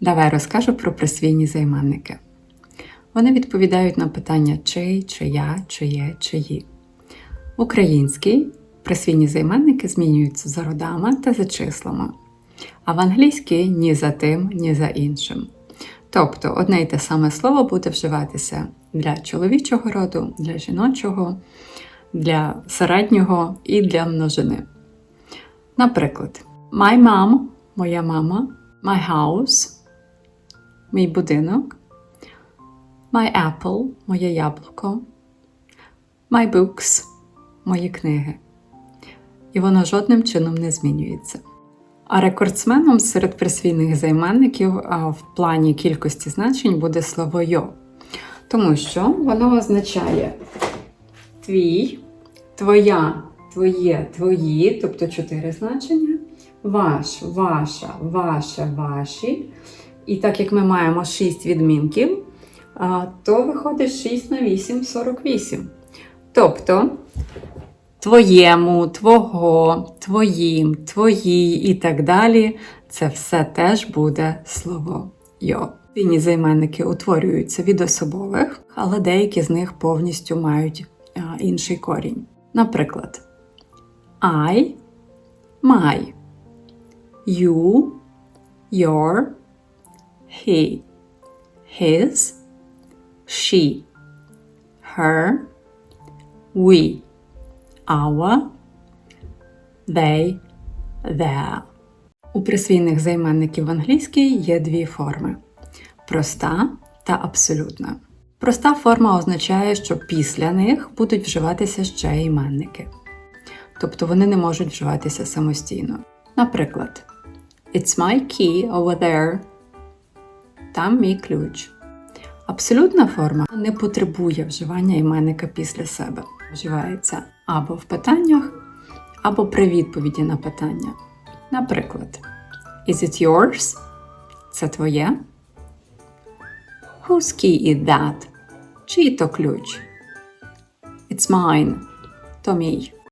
Давай розкажу про присвійні займенники. Вони відповідають на питання чий, чия, чиє, чиї. Український присвійні займенники змінюються за родами та за числами, а в англійській ні за тим, ні за іншим. Тобто одне й те саме слово буде вживатися для чоловічого роду, для жіночого, для середнього і для множини. Наприклад, my mom – моя мама, my house – мій будинок, my apple – моє яблуко, my books – мої книги. І воно жодним чином не змінюється. А рекордсменом серед присвійних займенників в плані кількості значень буде слово йо, тому що воно означає твій, твоя, твоє, твої, тобто чотири значення, ваш, ваша, ваше, ваші. І так як ми маємо 6 відмінків, то виходить 6 на 8 48. Тобто твоєму, твого, твоїм, твоїй і так далі. Це все теж буде слово йо. Вільні займенники утворюються від особових, але деякі з них повністю мають інший корінь. Наприклад, I, my, you, your, he, his, she, her, we, our, they, their. У присвійних займенників в англійській є дві форми: проста та абсолютна. Проста форма означає, що після них будуть вживатися ще іменники. Тобто вони не можуть вживатися самостійно. Наприклад, It's my key over there. Там мій ключ. Абсолютна форма не потребує вживання іменника після себе. Вживається або в питаннях, або при відповіді на питання. Наприклад, Is it yours? Це твоє? Whose key is that? Чий то ключ? It's mine. То мій.